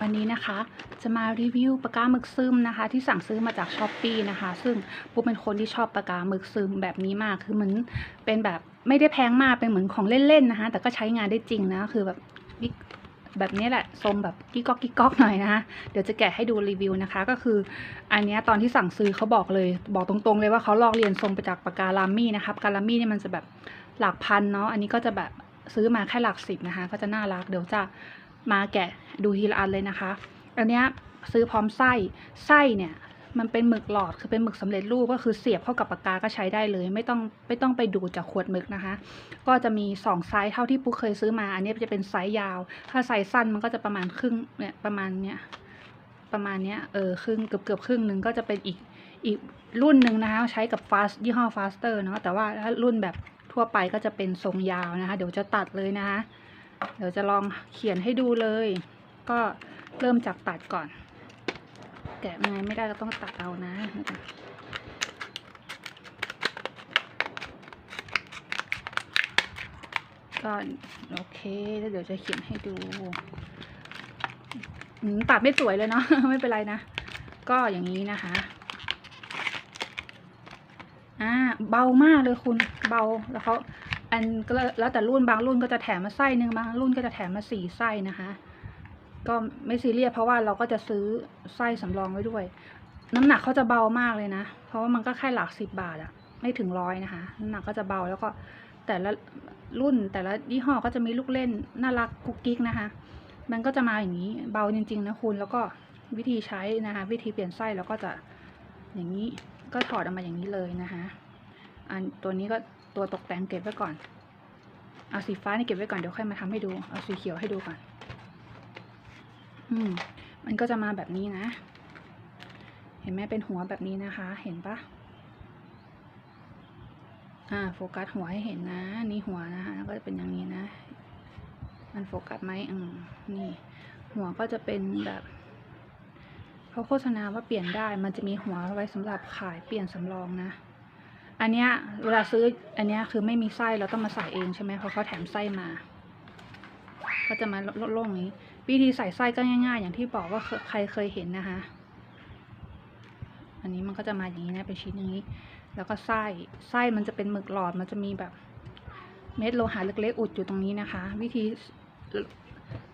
วันนี้นะคะจะมารีวิวปากกาหมึกซึมนะคะ ที่สั่งซื้อมาจากช้อปปีนะคะ ซึ่งปุ๊เป็นคนที่ชอบปากกาหมึกซึมแบบนี้มากคือเหมือนเป็นแบบไม่ได้แพงมากเป็นเหมือนของเล่นๆนะคะ แต่ก็ใช้งานได้จริงนะคือแบบิแบบนี้แหละทรงแบบกิ๊กก๊อกกิ๊กก๊อกหน่อยนะคะเดี๋ยวจะแกะให้ดูรีวิวนะคะ ก็คืออันนี้ตอนที่สั่งซื้อเขาบอกเลยบอกตรงๆ เลยว่าเขาลอกเรียนทรงไปจากปากกาลามี่นะคะปากกาลามี่เนี่ยมันจะแบบหลักพันเนาะอันนี้ก็จะแบบซื้อมาแค่หลักสิบนะคะ ก็จะน่ารักเดี๋ยวจะ มาแกะดูทีละอันเลยนะคะ อันเนี้ยซื้อพร้อมไส้ไส้เนี่ยมันเป็นหมึกหลอดคือเป็นหมึกสำเร็จรูปก็คือเสียบเข้ากับปากกาก็ใช้ได้เลย ไม่ต้องไม่ต้องไปดูดจากขวดหมึกนะคะ ก็จะมีสองไซส์เท่าที่ปุ๊กเคยซื้อมา อันนี้จะเป็นไซส์ยาว ถ้าไซส์สั้นมันก็จะประมาณครึ่งเนี่ยประมาณเนี้ยประมาณเนี้ยเออครึ่งเกือบเกือบครึ่งหนึ่งก็จะเป็นอีกอีกรุ่นหนึ่งนะคะใช้กับ fast ยี่ห้อ faster เนาะแต่ว่าถ้ารุ่นแบบทั่วไปก็จะเป็นทรงยาวนะคะ เดี๋ยวจะตัดเลยนะคะ เดี๋ยวจะลองเขียนให้ดูเลย ก็เริ่มจากตัดก่อน แกะยังไงไม่ได้ก็ต้องตัดเอานะก็โอเคแล้วเดี๋ยวจะเขียนให้ดูตัดไม่สวยเลยเนาะไม่เป็นไรนะ ก็อย่างนี้นะคะอ่าเบามากเลยคุณเบาแล้วเขา อันก็แล้วแต่รุ่นบางรุ่นก็จะแถมมาไส้หนึ่งบางรุ่นก็จะแถมมาสี่ไส้นะคะ ก็ไม่ซีเรียสเพราะว่าเราก็จะซื้อไส้สำรองไว้ด้วย น้ำหนักเขาจะเบามากเลยนะ เพราะว่ามันก็แค่หลักสิบบาทอะไม่ถึงร้อยนะคะน้ำหนักก็จะเบาแล้วก็แต่ละรุ่นแต่ละยี่ห้อก็จะมีลูกเล่นน่ารักกุ๊กกิ๊กนะคะ มันก็จะมาอย่างนี้เบาจริงๆนะคุณแล้วก็วิธีใช้นะคะ วิธีเปลี่ยนไส้เราก็จะอย่างนี้ก็ถอดออกมาอย่างนี้เลยนะคะ อันตัวนี้ก็ ตัวตกแต่งเก็บไว้ก่อน เอาสีฟ้านี่เก็บไว้ก่อนเดี๋ยวค่อยมาทำให้ดู เอาสีเขียวให้ดูก่อน อืม มันก็จะมาแบบนี้นะ เห็นไหมเป็นหัวแบบนี้นะคะ เห็นปะอ่า โฟกัสหัวให้เห็นนะ นี่หัวนะคะแล้วก็จะเป็นอย่างนี้นะ มันโฟกัสไหมอืม นี่ หัวก็จะเป็นแบบเขาโฆษณาว่าเปลี่ยนได้ มันจะมีหัวไว้สำหรับขายเปลี่ยนสำรองนะ อันเนี้ยเวลาซื้ออันเนี้ยคือไม่มีไส้เราต้องมาใส่เองใช่ไหมเพราะเขาแถมไส้มา ก็จะมาโล่งๆนี้ วิธีใส่ไส้ก็ง่าย ๆ อย่างที่บอกว่าใครเคยเห็นนะคะ อันนี้มันก็จะมาอย่างนี้นะเป็นชิ้นอย่างนี้ แล้วก็ไส้ไส้มันจะเป็นหมึกหลอดมันจะมีแบบเม็ดโลหะเล็กๆ อุดอยู่ตรงนี้นะคะ วิธี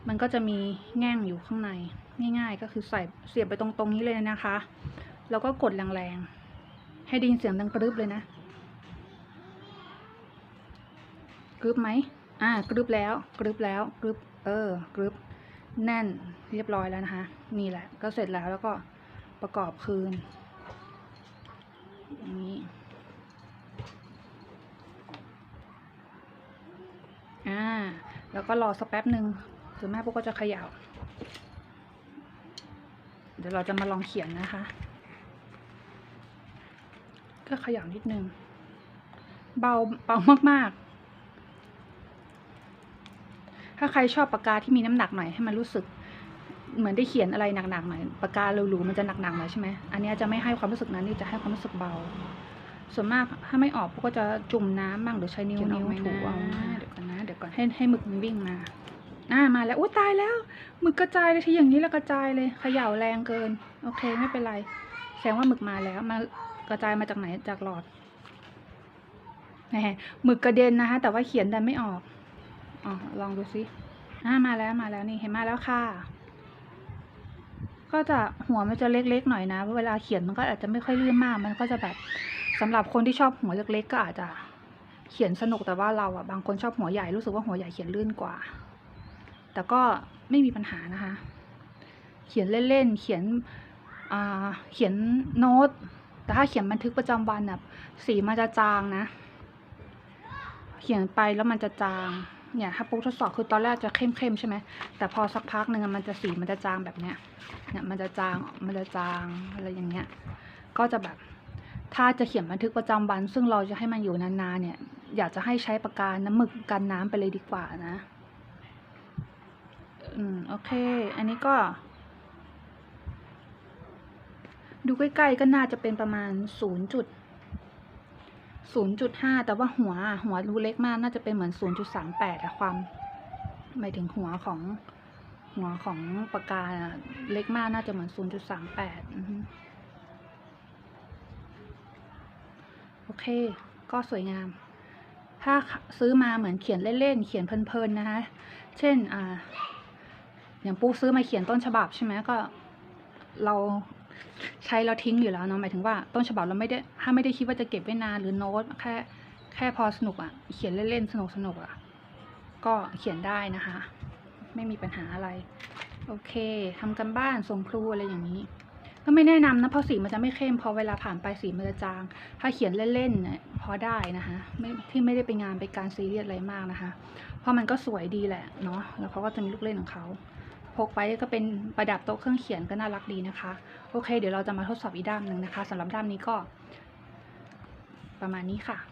มันก็จะมีแง่งอยู่ข้างใน ง่าย ๆ ก็คือใส่เสียบไปตรงๆนี้เลยนะคะ แล้วก็กดแรงๆ ให้ไดยินเสียงดังกรึบเลยนะกรึบไหมอ่ากรึบแล้วกรึบแล้วกรึบเออกรึบแน่นเรียบร้อยแล้วนะคะนี่แหละ ก็เสร็จแล้วแล้วก็ประกอบคืนอย่างนี้อ่าแล้วก็รอสักแป๊บหนึ่งหรือแม่พวกก็จะเขย่าเดี๋ยวเราจะมาลองเขียนนะคะ ก็เขย่านิดนึง เบาเบามากๆ ถ้าใครชอบปากกาที่มีน้ำหนักหน่อยให้มันรู้สึก เหมือนได้เขียนอะไรหนักๆหน่อยปากกาหรูๆมันจะหนักๆหน่อยใช่ไหมอันนี้จะไม่ให้ความรู้สึกนั้นนี่จะให้ความรู้สึกเบา ส่วนมากถ้าไม่ออกพวกก็จะจุ่มน้ำบ้างหรือใช้นิ้วเขียนอนิ้อวกไหมถูนะเอานะเดี๋ยวก่อนนะเดี๋ยวก่อนให้ให้หมึกมันวิ่งมาอ่ามาแล้วอุ้ยตายแล้วหมึกกระจายเลยที่อย่างนี้แล้วกระจายเลยเขย่าแรงเกิน โอเคไม่เป็นไร แสดงว่าหมึกมาแล้วมาก ระจายมาจากไหนจากหลอดแหมหมึกกระเด็นนะคะ แต่ว่าเขียนดันไม่ออกอ๋อลองดูซิอ่ามาแล้วมาแล้วนี่เห็นมาแล้วค่ะ ก็จะหัวมันจะเล็กๆหน่อยนะเวลาเขียนมันก็อาจจะไม่ค่อยลื่นมาก มันก็จะแบบสำหรับคนที่ชอบหัวเล็กๆก็อาจจะเขียนสนุกแต่ว่าเราอะบางคนชอบหัวใหญ่รู้สึกว่าหัวใหญ่เขียนลื่นกว่า แต่ก็ไม่มีปัญหานะคะ เขียนเล่นๆเขียนอ่าเขียนโน้ต แต่ถ้าเขียนบันทึกประจำวันน่ะสีมันจะจางนะ เขียนไปแล้วมันจะจาง เนี่ยถ้าปุ๊กทดสอบคือตอนแรกจะเข้มๆใช่ไหมแต่พอสักพักหนึ่งมันจะสีมันจะจางแบบเนี้ย เนี่ยมันจะจางมันจะจางอะไรอย่างเงี้ย ก็จะแบบถ้าจะเขียนบันทึกประจำวัน ซึ่งเราจะให้มันอยู่นานๆเนี่ย อยากจะให้ใช้ปากกาน้ำหมึกกันน้ำไปเลยดีกว่านะ อืมโอเค อันนี้ก็ ดูใกล้ๆก็น่าจะเป็นประมาณศูนย์จุดศูนย์จุดห้าแต่ว่าหัวหัวรูเล็กมากน่าจะเป็นเหมือนศูนย์จุดสามแปดอะความหมายถึงหัวของหัวของปากกาเล็กมากน่าจะเหมือน0.38โอเค ก็สวยงาม ถ้าซื้อมาเหมือนเขียนเล่นๆ เขียนเพลินๆ นะคะ เช่น อ่า อย่างปูซื้อมาเขียนต้นฉบับใช่ไหมก็ เรา ใช้แล้วทิ้งอยู่แล้วเนาะหมายถึงว่าต้นฉบับเราไม่ได้ถ้าไม่ได้คิดว่าจะเก็บไว้นานหรือโน้ตแค่แค่พอสนุกอะ่ะ เขียนเล่นๆสนุกๆอะ่ะ ก็เขียนได้นะคะ ไม่มีปัญหาอะไร โอเคทำกันบ้านส่งครูอะไรอย่างนี้ ก็ไม่แนะนำนะเพราะสีมันจะไม่เข้มพอเวลาผ่านไปสีมันจะจาง ถ้าเขียนเล่นๆเนี่ยพอได้นะคะไม่ที่ไม่ได้ไปงานไปการซีเรียสอะไรมากนะคะ เพราะมันก็สวยดีแหละเนาะแล้วเขาก็จะมีลูกเล่นของเขา พกไปก็เป็นประดับโต๊ะเครื่องเขียนก็น่ารักดีนะคะ โอเค เดี๋ยวเราจะมาทดสอบอีกด้ามหนึ่งนะคะสำหรับด้ามนี้ก็ประมาณนี้ค่ะ